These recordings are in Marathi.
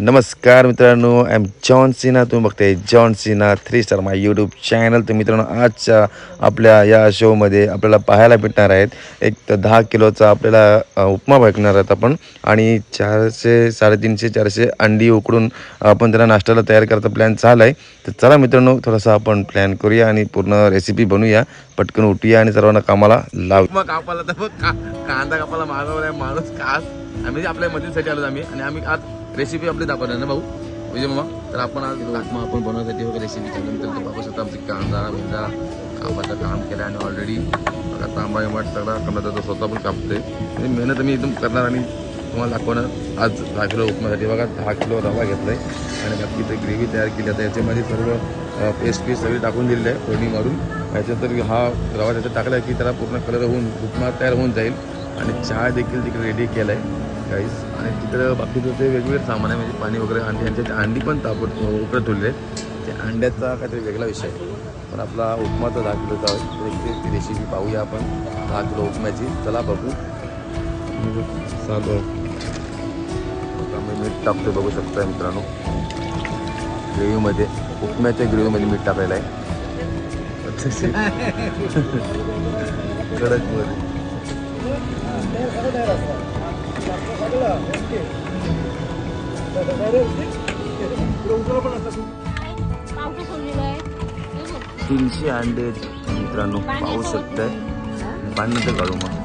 नमस्कार मित्रांनो आय एम जॉन सिन्हा तुम्ही बघताय John Sinha three star my YouTube channel तर मित्रांनो आजच्या आपल्या या शोमध्ये आपल्याला पाहायला भेटणार आहेत. एक तर दहा किलोचा आपल्याला उपमा भेटणार आहेत आपण. आणि चारशे साडेतीनशे चारशे अंडी उकडून आपण त्याला नाश्त्याला तयार करायचा प्लॅन चालला आहे. तर चला मित्रांनो थोडासा आपण प्लॅन करूया आणि पूर्ण रेसिपी बनवूया. पटकन उठूया आणि सर्वांना कामाला लावू. मग कापाला तर बघ का कांदा कापाला मागवलाय माणूस खास. आम्ही आपल्या मदतीसाठी आलो आम्ही आणि आम्ही आज रेसिपी आपली दाखवणार ना भाऊ? म्हणजे मामा तर आपण आज उपमा आपण बनवण्यासाठी वगैरे रेसिपी केली तर ते बघू शकता आमची कांदा बिंदा कापाचं काम केलं आणि ऑलरेडी तांबा विमाट सगळा कांदा तो स्वतः पण कापतोय. आणि मेहनत मी एकदम करणार आणि तुम्हाला दाखवणार. आज दहा किलो उपमासाठी बघा दहा किलो रवा घेतला आहे आणि बाकी ते ग्रेव्ही तयार केली. आता याच्यामध्ये सर्व पेस्ट पीस सगळी टाकून दिलेली आहे फोडणी मारून. याच्यानंतर हा रवा त्याच्यात टाकला की त्याला पूर्ण कलर होऊन उपमा तयार होऊन जाईल. आणि चहा देखील तिकडे रेडी केला आहे काहीच आणि तिकडं बाकीचं ते वेगवेगळे सामान आहे म्हणजे पाणी वगैरे आणि यांच्या अंडी पण तापत उकडत ठेवले ते अंड्याचा काहीतरी वेगळा विषय आहे. पण आपला उपमाचा दहा किलोचा ती रेसिपी पाहूया आपण दहा किलो उपम्याची. चला बघू. चालू त्यामुळे मीठ टाकतो बघू शकता मित्रांनो. ग्रेव्हीमध्ये उपम्याच्या ग्रेव्हीमध्ये मीठ टाकायला आहे. मध्ये आहे तीनशे अंडे मित्रांनो पाहू शकताय. पाणी नंतर काढू मग.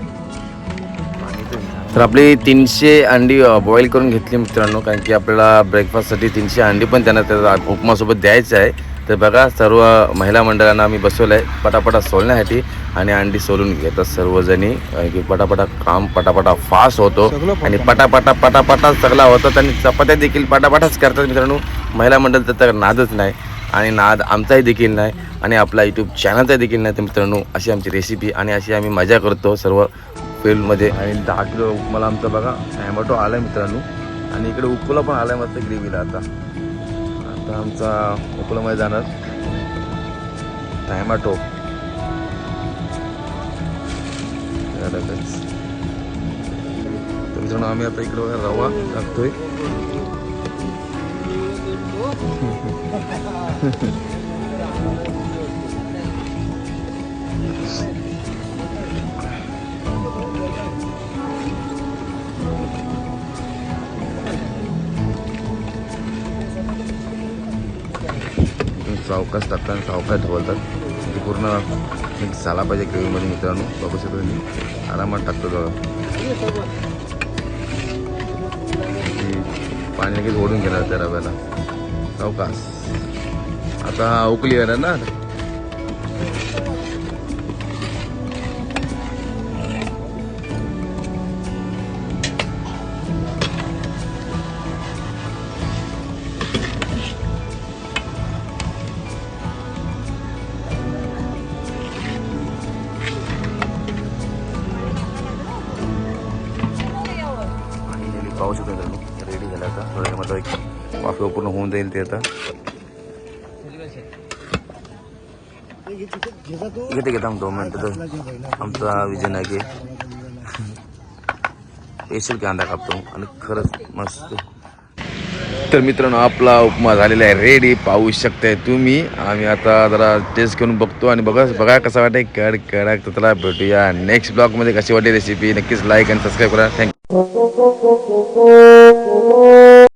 तर आपली तीनशे अंडी बॉईल करून घेतली मित्रांनो कारण की आपल्याला ब्रेकफास्टसाठी तीनशे अंडी पण त्यांना त्या उपमासोबत द्यायचं आहे. तर बघा सर्व महिला मंडळांना आम्ही बसवलं आहे पटापटा सोलण्यासाठी आणि अंडी सोलून घेतात सर्वजणी. की पटापटा काम पटापटा फास्ट होतो आणि पटापटा पटापटा सगळा होतात आणि चपात्या देखील पटापटाच करतात मित्रांनो. महिला मंडळ तर नादच नाही आणि नाद आमचाही देखील नाही आणि आपला यूट्यूब चॅनलचा देखील नाही तर मित्रांनो अशी आमची रेसिपी आणि अशी आम्ही मजा करतो सर्व. फेलमध्ये आणि दहा किलो उपमाला आमचा बघा टॅमॅटो आला आहे मित्रांनो. आणि इकडे उकोला पण आला आहे मस्त ग्रेव्हीला आता. आता आमचा उपलामध्ये जाणार. टॅमॅटो तर मित्रांनो आम्ही आता इकडे बघा रवा टाकतोय. सावकाश टाकतात आणि सावकाश ढवलतात ते पूर्ण मिक्स झाला पाहिजे ग्रेव्हीमध्ये मित्रांनो. बघू शकतो तुम्ही. आरामात टाकतो जवळ पाणी लगेच ओढून घेणार त्या रव्याला. सावकाश आता हा उकली येणार ना? पाहू शकतो मित्रांनो रेडी झाला आता. थोड्या एक वाफे पूर्ण होऊन जाईल ते आता. घेते घेता आम दोन मिनटं तर. आमचा विजय नागे स्पेशल कांदा कापतो आणि खरंच मस्त. तर मित्रांनो आपला उपमा झालेला आहे. रेडी पाहू शकताय तुम्ही. आम्ही आता जरा टेस्ट करून बघतो आणि बघा बघा कसा वाटेल कड कडक तर त्याला भेटूया नेक्स्ट ब्लॉगमध्ये कशी वाटली रेसिपी नक्कीच लाईक आणि सबस्क्राईब करा. Thank you cô